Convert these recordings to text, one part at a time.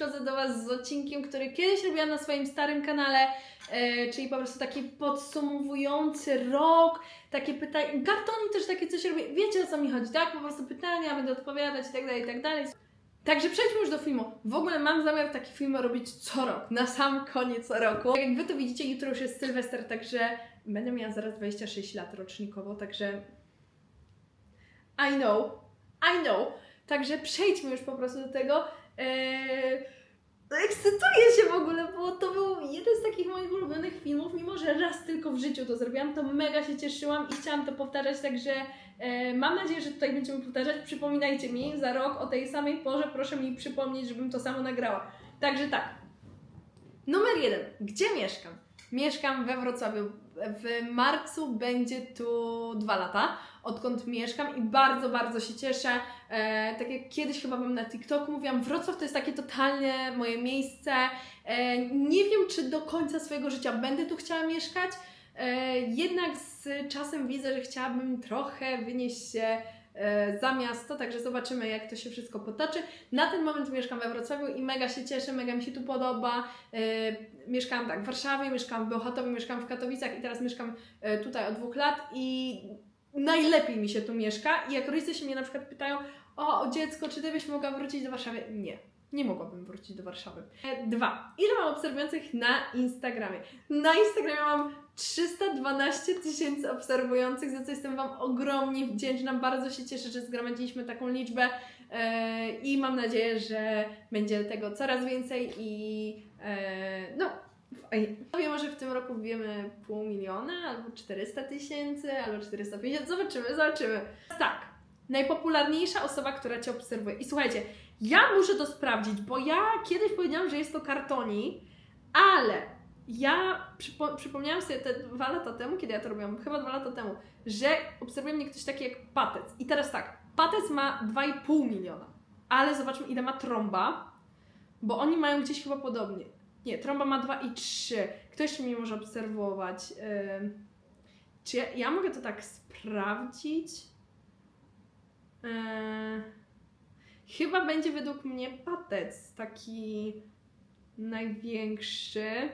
przychodzę do Was z odcinkiem, który kiedyś robiłam na swoim starym kanale, e, czyli po prostu taki podsumowujący rok, takie pytania, kartoni też takie coś robię, wiecie o co mi chodzi, tak? Po prostu pytania, będę odpowiadać i tak dalej, i tak dalej. Także przejdźmy już do filmu. W ogóle mam zamiar taki film robić co rok, na sam koniec roku. Jak Wy to widzicie, jutro już jest Sylwester, także będę miała zaraz 26 lat rocznikowo, także I know, I know. Także przejdźmy już po prostu do tego. Eee, no ekscytuję się w ogóle, bo to był jeden z takich moich ulubionych filmów, mimo że raz tylko w życiu to zrobiłam, to mega się cieszyłam i chciałam to powtarzać, także e, mam nadzieję, że tutaj będziemy powtarzać. Przypominajcie mi za rok o tej samej porze, proszę mi przypomnieć, żebym to samo nagrała. Także tak. Numer jeden. Gdzie mieszkam? Mieszkam we Wrocławiu. W marcu będzie tu dwa lata, odkąd mieszkam i bardzo, bardzo się cieszę. E, tak jak kiedyś chyba bym na TikToku mówiłam, Wrocław to jest takie totalnie moje miejsce. E, nie wiem, czy do końca swojego życia będę tu chciała mieszkać, e, jednak z czasem widzę, że chciałabym trochę wynieść się za miasto, także zobaczymy, jak to się wszystko potoczy. Na ten moment mieszkam we Wrocławiu i mega się cieszę, mega mi się tu podoba. E, mieszkałam tak w Warszawie, mieszkałam w Bełchatowie, mieszkałam w Katowicach i teraz mieszkam e, tutaj od dwóch lat i najlepiej mi się tu mieszka. I jak rodzice się mnie na przykład pytają, o, o dziecko, czy ty byś mogła wrócić do Warszawy? Nie. Nie mogłabym wrócić do Warszawy. E, Dwa. Ile mam obserwujących na Instagramie? Na Instagramie mam 312 tysięcy obserwujących, za co jestem Wam ogromnie wdzięczna. Bardzo się cieszę, że zgromadziliśmy taką liczbę e, i mam nadzieję, że będzie tego coraz więcej i e, no. Wiem, może w tym roku wiemy pół miliona, albo 400 tysięcy, albo 450. Zobaczymy, zobaczymy. Tak. Najpopularniejsza osoba, która Cię obserwuje. I słuchajcie, ja muszę to sprawdzić, bo ja kiedyś powiedziałam, że jest to kartoni, ale ja przypo, przypomniałam sobie te dwa lata temu, kiedy ja to robiłam, chyba dwa lata temu, że obserwuje mnie ktoś taki jak Patec. I teraz tak, Patec ma 2,5 miliona, ale zobaczmy ile ma Trąba, bo oni mają gdzieś chyba podobnie. Nie, Trąba ma 2,3. Kto jeszcze mnie może obserwować? Ym, czy ja, ja mogę to tak sprawdzić? Yy, chyba będzie według mnie Patec taki największy.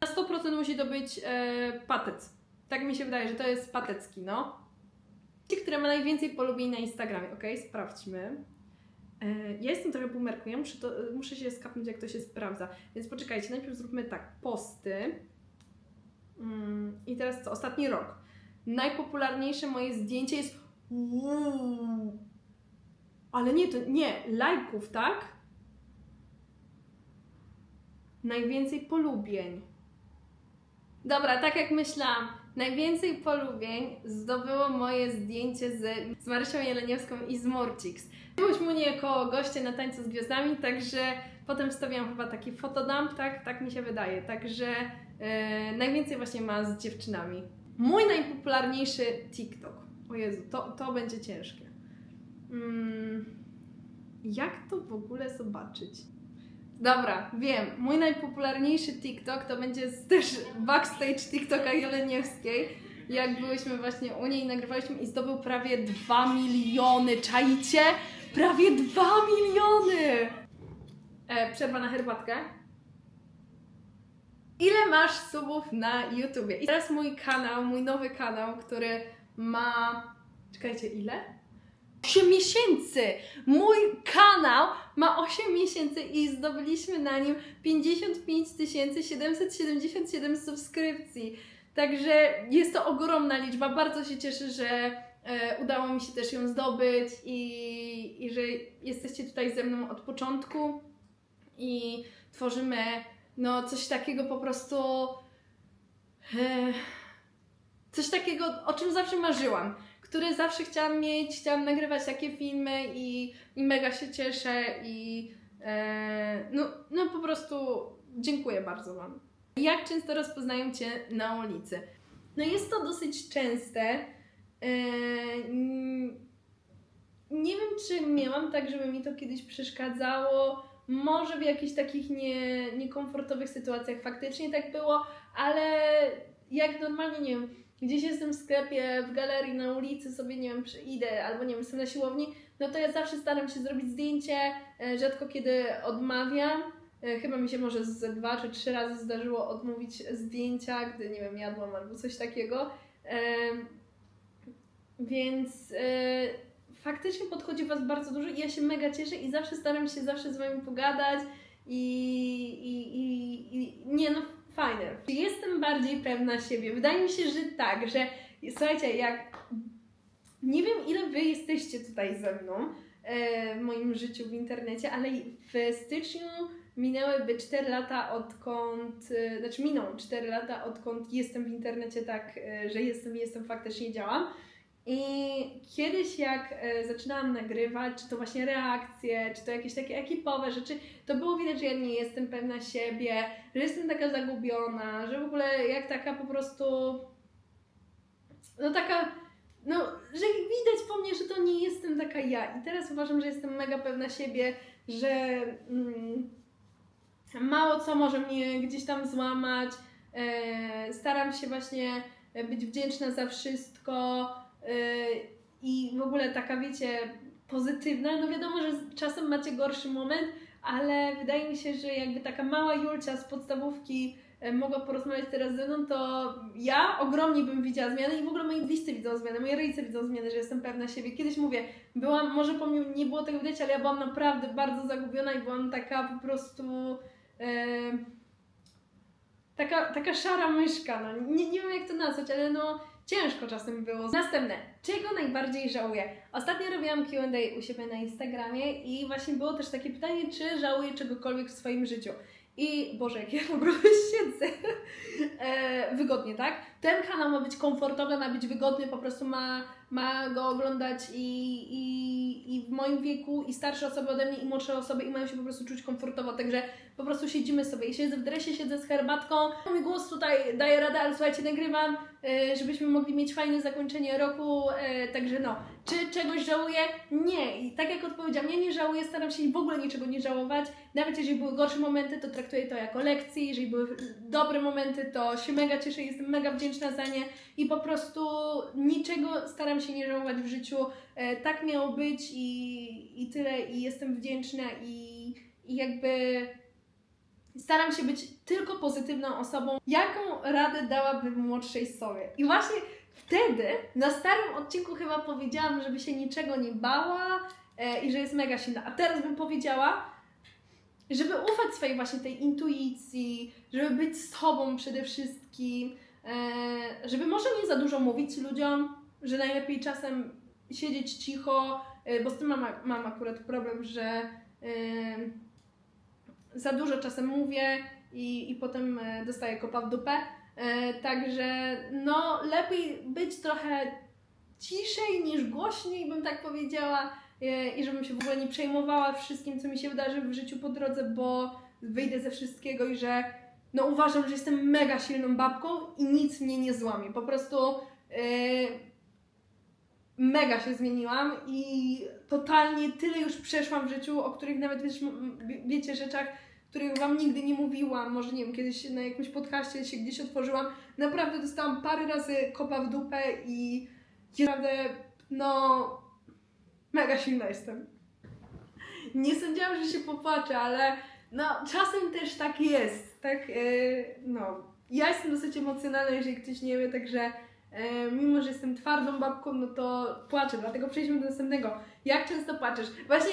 Na 100% musi to być e, patec. Tak mi się wydaje, że to jest patecki, no. Które ma najwięcej polubień na Instagramie, ok? Sprawdźmy. E, ja jestem trochę boomerką, ja muszę, to, muszę się skapnąć, jak to się sprawdza. Więc poczekajcie, najpierw zróbmy tak, posty. Mm, I teraz co? Ostatni rok. Najpopularniejsze moje zdjęcie jest... Ale nie, to nie, lajków, tak? Najwięcej polubień. Dobra, tak jak myślałam, najwięcej polubień zdobyło moje zdjęcie z, z Marysią Jeleniewską i z Morcix. Byłyśmy u niej jako goście na tańcu z gwiazdami, także potem wstawiłam chyba taki fotodump, tak, tak mi się wydaje. Także e, najwięcej właśnie ma z dziewczynami. Mój najpopularniejszy TikTok. O Jezu, to, to będzie ciężkie. Mm, jak to w ogóle zobaczyć? Dobra, wiem. Mój najpopularniejszy TikTok to będzie też backstage TikToka Jeleniewskiej. Jak byłyśmy właśnie u niej, nagrywaliśmy i zdobył prawie 2 miliony. Czajcie? Prawie 2 miliony! E, przerwa na herbatkę. Ile masz subów na YouTubie? I teraz mój kanał, mój nowy kanał, który ma... Czekajcie, ile? 8 miesięcy! Mój kanał ma 8 miesięcy i zdobyliśmy na nim 55 777 subskrypcji. Także jest to ogromna liczba. Bardzo się cieszę, że e, udało mi się też ją zdobyć i, i że jesteście tutaj ze mną od początku i tworzymy no coś takiego po prostu e, coś takiego, o czym zawsze marzyłam które zawsze chciałam mieć, chciałam nagrywać takie filmy i, i mega się cieszę i e, no, no po prostu dziękuję bardzo Wam. Jak często rozpoznają Cię na ulicy? No jest to dosyć częste. E, nie wiem, czy miałam tak, żeby mi to kiedyś przeszkadzało. Może w jakichś takich nie, niekomfortowych sytuacjach faktycznie tak było, ale jak normalnie, nie wiem, gdzieś jestem w sklepie, w galerii, na ulicy sobie, nie wiem, idę, albo nie wiem, jestem na siłowni, no to ja zawsze staram się zrobić zdjęcie, e, rzadko kiedy odmawiam. E, Chyba mi się może ze dwa czy trzy razy zdarzyło odmówić zdjęcia, gdy nie wiem, jadłam albo coś takiego. Em, Więc e, faktycznie podchodzi Was bardzo dużo i ja się mega cieszę i zawsze staram się zawsze z Wami pogadać i, i, i, i nie no, fajne. Jestem bardziej pewna siebie. Wydaje mi się, że tak, że słuchajcie, jak nie wiem ile Wy jesteście tutaj ze mną e, w moim życiu w internecie, ale w styczniu minęłyby 4 lata odkąd, e, znaczy miną 4 lata odkąd jestem w internecie tak, e, że jestem, jestem, faktycznie działam. I kiedyś jak e, zaczynałam nagrywać, czy to właśnie reakcje, czy to jakieś takie ekipowe rzeczy, to było widać, że ja nie jestem pewna siebie, że jestem taka zagubiona, że w ogóle jak taka po prostu, no taka, no, że widać po mnie, że to nie jestem taka ja. I teraz uważam, że jestem mega pewna siebie, że mm, mało co może mnie gdzieś tam złamać. E, staram się właśnie być wdzięczna za wszystko e, i w ogóle taka, wiecie, pozytywna. No wiadomo, że czasem macie gorszy moment, ale wydaje mi się, że jakby taka mała Julcia z podstawówki e, mogła porozmawiać teraz ze mną, to ja ogromnie bym widziała zmiany i w ogóle moi bliscy widzą zmiany, moi rodzice widzą zmiany, że jestem pewna siebie. Kiedyś mówię, byłam, może po mnie nie było tego widać, ale ja byłam naprawdę bardzo zagubiona i byłam taka po prostu e, taka, taka szara myszka, no nie, nie wiem jak to nazwać, ale no ciężko czasem było. Następne, czego najbardziej żałuję? Ostatnio robiłam Q&A u siebie na Instagramie i właśnie było też takie pytanie, czy żałuję czegokolwiek w swoim życiu. I Boże, jak ja w ogóle siedzę e, wygodnie, tak? Ten kanał ma być komfortowy, ma być wygodny, po prostu ma, ma go oglądać i, i, i w moim wieku, i starsze osoby ode mnie, i młodsze osoby, i mają się po prostu czuć komfortowo, także po prostu siedzimy sobie. I siedzę w dresie, siedzę z herbatką, mój głos tutaj daje radę, ale słuchajcie, nagrywam, e, żebyśmy mogli mieć fajne zakończenie roku, e, także no. Czy czegoś żałuję? Nie. I tak jak odpowiedziałam, ja nie żałuję, staram się w ogóle niczego nie żałować. Nawet jeżeli były gorsze momenty, to traktuję to jako lekcję. Jeżeli były dobre momenty, to się mega cieszę, jestem mega wdzięczna za nie. I po prostu niczego staram się nie żałować w życiu. E, tak miało być i, i tyle. I jestem wdzięczna i, i jakby staram się być tylko pozytywną osobą. Jaką radę dałabym młodszej sobie? I właśnie wtedy na starym odcinku chyba powiedziałam, żeby się niczego nie bała e, i że jest mega silna. A teraz bym powiedziała, żeby ufać swojej właśnie tej intuicji, żeby być sobą przede wszystkim, e, żeby może nie za dużo mówić ludziom, że najlepiej czasem siedzieć cicho, e, bo z tym mam, mam akurat problem, że e, za dużo czasem mówię i, i potem e, dostaję kopa w dupę. E, Także no lepiej być trochę ciszej niż głośniej, bym tak powiedziała. E, I żebym się w ogóle nie przejmowała wszystkim, co mi się wydarzy w życiu po drodze, bo wyjdę ze wszystkiego i że no uważam, że jestem mega silną babką i nic mnie nie złamie. Po prostu e, mega się zmieniłam i totalnie tyle już przeszłam w życiu, o których nawet wiesz, wiecie, rzeczach, których Wam nigdy nie mówiłam. Może nie wiem, kiedyś na jakimś podcaście się gdzieś otworzyłam. Naprawdę dostałam parę razy kopa w dupę i naprawdę, no, mega silna jestem. Nie sądziłam, że się popłaczę, ale no, czasem też tak jest, tak, yy, no. Ja jestem dosyć emocjonalna, jeżeli ktoś nie wie, także e, mimo, że jestem twardą babką, no to płaczę, dlatego przejdźmy do następnego. Jak często płaczesz? Właśnie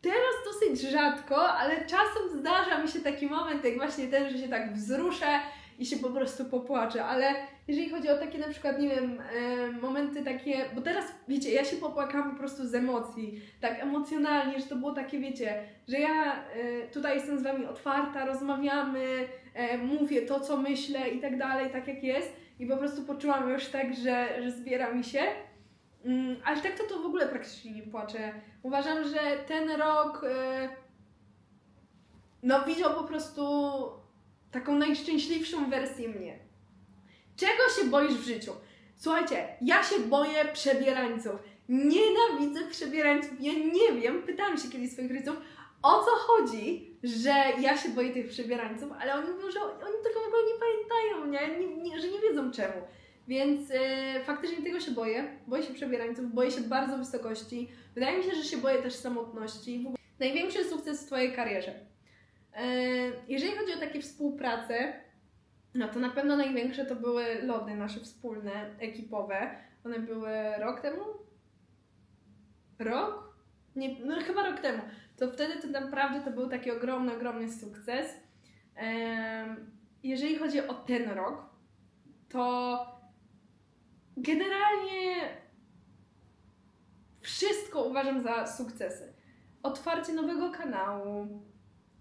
teraz dosyć rzadko, ale czasem zdarza mi się taki moment, jak właśnie ten, że się tak wzruszę i się po prostu popłaczę, ale jeżeli chodzi o takie na przykład, nie wiem, e, momenty takie, bo teraz, wiecie, ja się popłakałam po prostu z emocji, tak emocjonalnie, że to było takie, wiecie, że ja e, tutaj jestem z Wami otwarta, rozmawiamy, mówię to, co myślę i tak dalej, tak jak jest i po prostu poczułam już tak, że, że zbiera mi się. Mm, ale tak to to w ogóle praktycznie nie płaczę. Uważam, że ten rok e, no widział po prostu taką najszczęśliwszą wersję mnie. Czego się boisz w życiu? Słuchajcie, ja się boję przebierańców. Nienawidzę przebierańców. Ja nie wiem, pytałam się kiedyś swoich rodziców, o co chodzi, że ja się boję tych przebierańców, ale oni mówią, że oni tego w ogóle nie pamiętają, nie? Nie, nie, że nie wiedzą czemu. Więc e, faktycznie tego się boję. Boję się przebierańców, boję się bardzo wysokości. Wydaje mi się, że się boję też samotności. Największy sukces w Twojej karierze. E, jeżeli chodzi o takie współprace, no to na pewno największe to były lody nasze wspólne, ekipowe. One były rok temu? Rok? Nie, no chyba rok temu. To wtedy to naprawdę to był taki ogromny, ogromny sukces. Jeżeli chodzi o ten rok, to generalnie wszystko uważam za sukcesy. Otwarcie nowego kanału,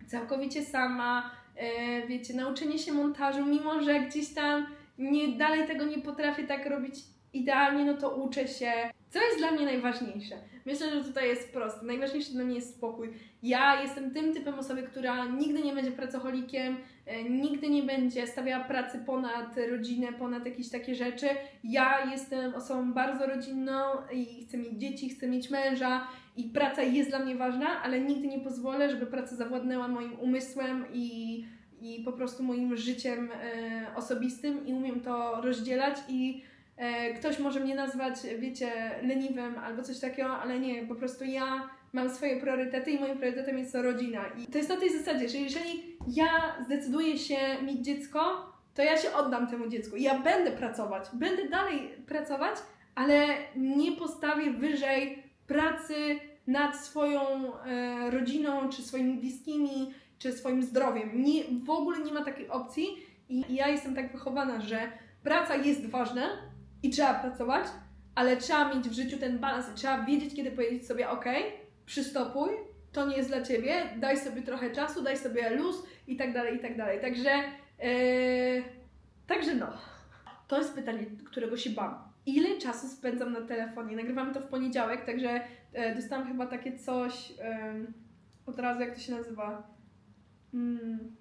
całkowicie sama, e, wiecie, nauczenie się montażu, mimo że gdzieś tam nie, dalej tego nie potrafię tak robić idealnie, no to uczę się. Co jest dla mnie najważniejsze? Myślę, że tutaj jest proste. Najważniejsze dla mnie jest spokój. Ja jestem tym typem osoby, która nigdy nie będzie pracocholikiem, e, nigdy nie będzie stawiała pracy ponad rodzinę, ponad jakieś takie rzeczy. Ja jestem osobą bardzo rodzinną i chcę mieć dzieci, chcę mieć męża i praca jest dla mnie ważna, ale nigdy nie pozwolę, żeby praca zawładnęła moim umysłem i, i po prostu moim życiem e, osobistym i umiem to rozdzielać i ktoś może mnie nazwać, wiecie, leniwym albo coś takiego, ale nie, po prostu ja mam swoje priorytety i moim priorytetem jest to rodzina. I to jest na tej zasadzie, że jeżeli ja zdecyduję się mieć dziecko, to ja się oddam temu dziecku. Ja będę pracować, będę dalej pracować, ale nie postawię wyżej pracy nad swoją e, rodziną, czy swoimi bliskimi, czy swoim zdrowiem. Nie, w ogóle nie ma takiej opcji i ja jestem tak wychowana, że praca jest ważna i trzeba pracować, ale trzeba mieć w życiu ten balans trzeba wiedzieć, kiedy powiedzieć sobie ok, przystopuj, to nie jest dla Ciebie, daj sobie trochę czasu, daj sobie luz i tak dalej, i tak dalej. Także, e, także no. To jest pytanie, którego się bam. Ile czasu spędzam na telefonie? Nagrywam to w poniedziałek, także e, dostałam chyba takie coś em, od razu, jak to się nazywa? Mm,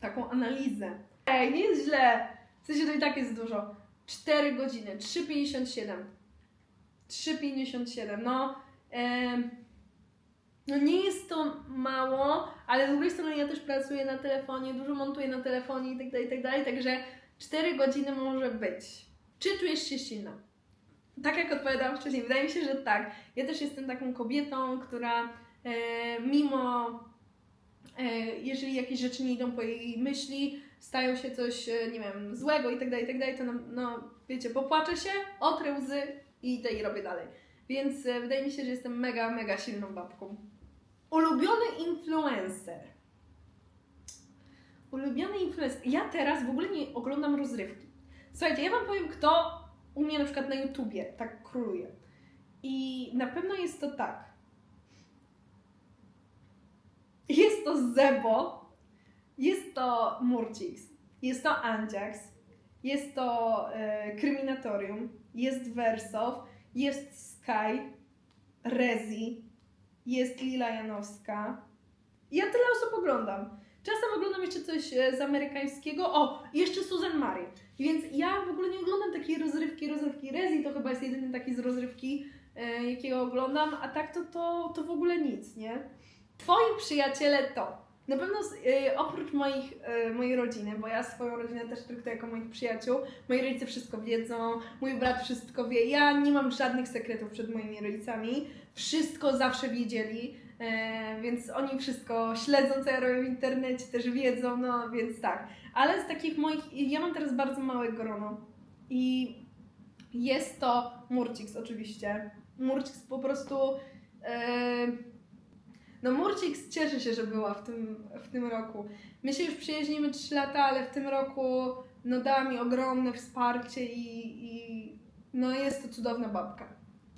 taką analizę. Ej, nie jest źle. W sensie to i tak jest dużo. 4 godziny, 3,57. 3,57. No, em, no nie jest to mało, ale z drugiej strony ja też pracuję na telefonie, dużo montuję na telefonie i tak dalej, i tak także 4 godziny może być. Czy czujesz się silna? Tak jak odpowiadałam wcześniej, wydaje mi się, że tak. Ja też jestem taką kobietą, która e, mimo, e, jeżeli jakieś rzeczy nie idą po jej myśli, stają się coś, e, nie wiem, złego i tak dalej, i tak dalej, to no, no wiecie, popłaczę się, otrę łzy i idę i robię dalej. Więc e, wydaje mi się, że jestem mega, mega silną babką. Ulubiony influencer. Ulubiony influencer. Ja teraz w ogóle nie oglądam rozrywki. Słuchajcie, ja Wam powiem, kto u mnie na przykład na YouTubie tak króluje. I na pewno jest to tak. Jest to Zebo, jest to Murcix, jest to Andziax, jest to e, Kryminatorium, jest Wersow, jest Sky, Rezi, jest Lila Janowska. Ja tyle osób oglądam. Czasem oglądam jeszcze coś e, z amerykańskiego. O, jeszcze Susan Marie. Więc ja w ogóle nie oglądam takiej rozrywki, rozrywki Rezi, to chyba jest jedyny taki z rozrywki, e, jakiego oglądam, a tak to, to, to w ogóle nic, nie? Twoi przyjaciele to. Na pewno z- e, oprócz moich, e, mojej rodziny, bo ja swoją rodzinę też traktuję jako moich przyjaciół, moi rodzice wszystko wiedzą, mój brat wszystko wie, ja nie mam żadnych sekretów przed moimi rodzicami, wszystko zawsze wiedzieli, e, więc oni wszystko śledzą, co ja robię w internecie, też wiedzą, no więc tak. Ale z takich moich, ja mam teraz bardzo małe grono i jest to Murcix oczywiście. Murcix po prostu... E, no Murcix cieszy się, że była w tym, w tym roku. My się już przyjaźnimy 3 lata, ale w tym roku no dała mi ogromne wsparcie i, i no jest to cudowna babka.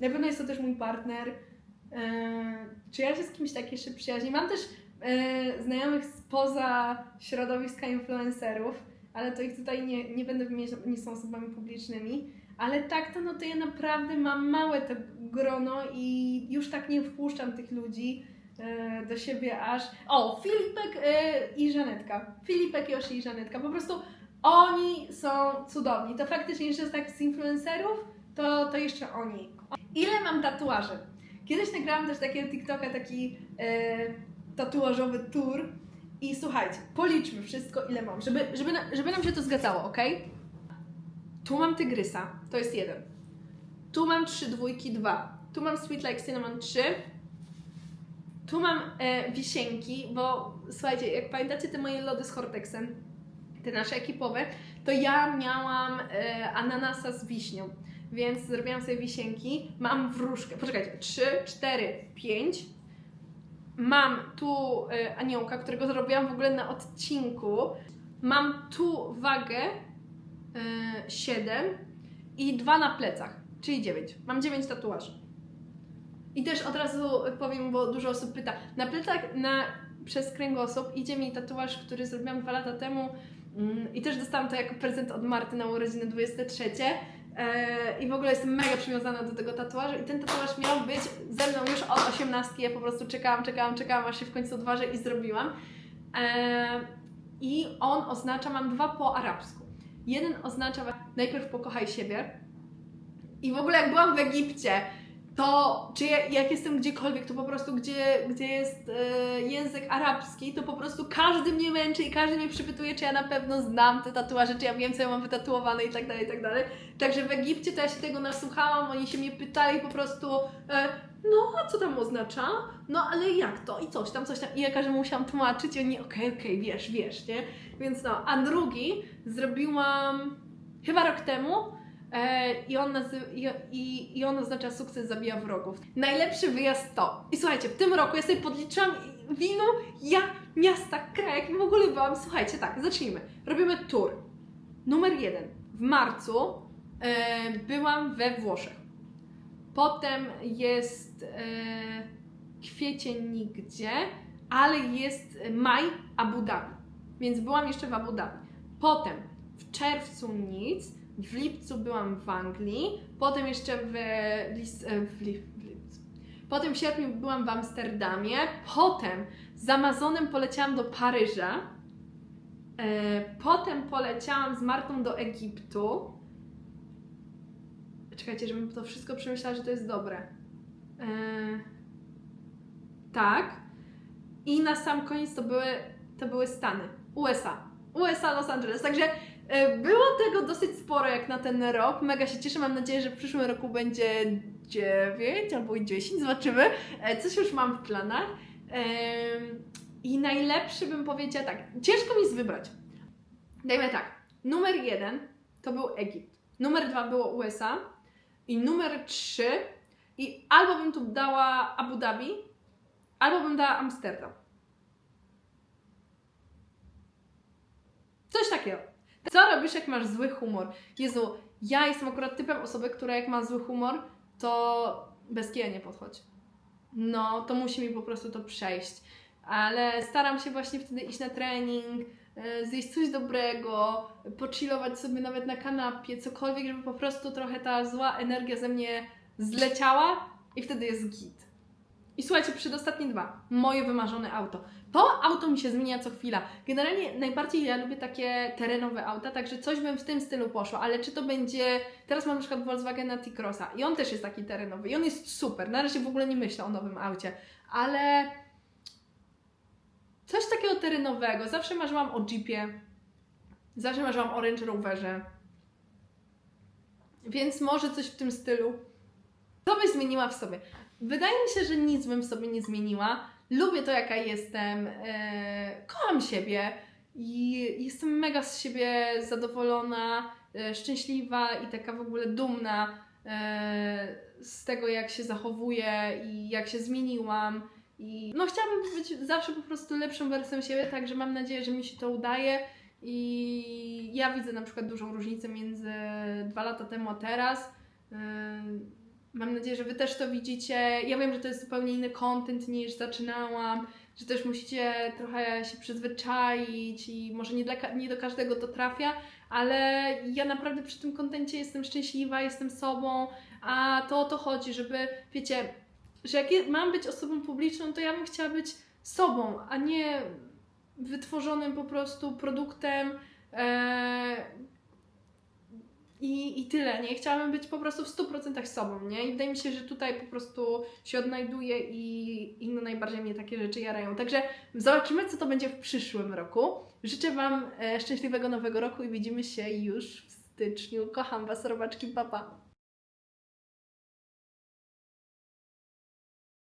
Na pewno jest to też mój partner. E, czy ja się z kimś tak jeszcze przyjaźnię? Mam też e, znajomych spoza środowiska influencerów, ale to ich tutaj nie, nie będę wymieniać, nie są osobami publicznymi. Ale tak to, no to ja naprawdę mam małe to grono i już tak nie wpuszczam tych ludzi do siebie aż... O, Filipek e, i Żanetka. Filipek, Josi i Żanetka. Po prostu oni są cudowni. To faktycznie jeszcze z influencerów, to, to jeszcze oni. Ile mam tatuaży? Kiedyś nagrałam też takiego TikToka, taki e, tatuażowy tour. I słuchajcie, policzmy wszystko, ile mam, żeby, żeby, żeby nam się to zgadzało, ok? Tu mam tygrysa, to jest jeden. Tu mam trzy dwójki, dwa. Tu mam Sweet Like Cinnamon, trzy. Tu mam e, wisienki, bo słuchajcie, jak pamiętacie te moje lody z Hortexem, te nasze ekipowe, to ja miałam e, ananasa z wiśnią, więc zrobiłam sobie wisienki. Mam wróżkę, poczekajcie, 3, 4, 5. Mam tu e, aniołka, którego zrobiłam w ogóle na odcinku. Mam tu wagę e, 7 i dwa na plecach, czyli 9. Mam 9 tatuaży. I też od razu powiem, bo dużo osób pyta. Na plecach, na, przez kręgosłup idzie mi tatuaż, który zrobiłam dwa lata temu mm, i też dostałam to jako prezent od Marty na urodziny 23. E, I w ogóle jestem mega przywiązana do tego tatuażu i ten tatuaż miał być ze mną już od 18. Ja po prostu czekałam, czekałam, czekałam, aż się w końcu odważę i zrobiłam. E, I on oznacza, mam dwa po arabsku. Jeden oznacza najpierw pokochaj siebie. I w ogóle jak byłam w Egipcie, to czy ja, jak jestem gdziekolwiek, to po prostu gdzie, gdzie jest e, język arabski, to po prostu każdy mnie męczy i każdy mnie przypytuje, czy ja na pewno znam te tatuaże, czy ja wiem, co ja mam wytatuowane i tak dalej, i tak dalej. Także w Egipcie to ja się tego nasłuchałam, oni się mnie pytali po prostu, e, no a co tam oznacza? No ale jak to? I coś tam, coś tam. I ja każdemu musiałam tłumaczyć i oni, okej, okay, okej, okay, wiesz, wiesz, nie? Więc no, a drugi zrobiłam chyba rok temu, I on, i, i, on oznacza sukces zabija wrogów. Najlepszy wyjazd to. I słuchajcie, w tym roku ja sobie podliczyłam wino, ja, miasta, krajach i w ogóle byłam. Słuchajcie, tak, zacznijmy. Robimy tour. Numer jeden. W marcu e, byłam we Włoszech. Potem jest e, kwiecień nigdzie, ale jest maj Abu Dhabi. Więc byłam jeszcze w Abu Dhabi. Potem w czerwcu nic w lipcu byłam w Anglii, potem jeszcze w, lis, w, li, w lipcu. Potem w sierpniu byłam w Amsterdamie, potem z Amazonem poleciałam do Paryża, e, potem poleciałam z Martą do Egiptu. Czekajcie, żebym to wszystko przemyślała, że to jest dobre. E, tak. I na sam koniec to były, to były Stany. USA. USA, Los Angeles. Także E, było tego dosyć sporo jak na ten rok. Mega się cieszę. Mam nadzieję, że w przyszłym roku będzie 9 albo 10. Zobaczymy. E, coś już mam w planach. I najlepszy bym powiedziała tak. Ciężko mi jest wybrać. Dajmy tak. Numer jeden to był Egipt. Numer dwa było USA. I numer trzy i albo bym tu dała Abu Dhabi, albo bym dała Amsterdam. Coś takiego. Co robisz, jak masz zły humor? Jezu, ja jestem akurat typem osoby, która jak ma zły humor, to bez kija nie podchodzi. No, to musi mi po prostu to przejść. Ale staram się właśnie wtedy iść na trening, e, zjeść coś dobrego, pochillować sobie nawet na kanapie, cokolwiek, żeby po prostu trochę ta zła energia ze mnie zleciała i wtedy jest git. I słuchajcie, przedostatnie dwa. Moje wymarzone auto. To auto mi się zmienia co chwila. Generalnie najbardziej ja lubię takie terenowe auta, także coś bym w tym stylu poszło, ale czy to będzie. Teraz mam na przykład Volkswagena T-Crossa i on też jest taki terenowy i on jest super. Na razie w ogóle nie myślę o nowym aucie, ale coś takiego terenowego. Zawsze marzyłam o Jeepie, zawsze marzyłam o Range Roverze. Więc może coś w tym stylu. Co byś zmieniła w sobie? Wydaje mi się, że nic bym sobie nie zmieniła. Lubię to, jaka jestem. E, kocham siebie i jestem mega z siebie zadowolona, e, szczęśliwa i taka w ogóle dumna e, z tego, jak się zachowuję i jak się zmieniłam. I no, chciałabym być zawsze po prostu lepszą wersją siebie, także mam nadzieję, że mi się to udaje. I ja widzę na przykład dużą różnicę między dwa lata temu a teraz. Mam nadzieję, że Wy też to widzicie. Ja wiem, że to jest zupełnie inny content niż zaczynałam, że też musicie trochę się przyzwyczaić i może nie, dla, nie do każdego to trafia, ale ja naprawdę przy tym kontencie jestem szczęśliwa, jestem sobą, a to o to chodzi, żeby, wiecie, że jak mam być osobą publiczną, to ja bym chciała być sobą, a nie wytworzonym po prostu produktem, e, i, I tyle, nie? Chciałabym być po prostu w 100% sobą, nie? I wydaje mi się, że tutaj po prostu się odnajduję i, i no najbardziej mnie takie rzeczy jarają. Także zobaczymy, co to będzie w przyszłym roku. Życzę Wam e, szczęśliwego nowego roku i widzimy się już w styczniu. Kocham Was, robaczki, papa.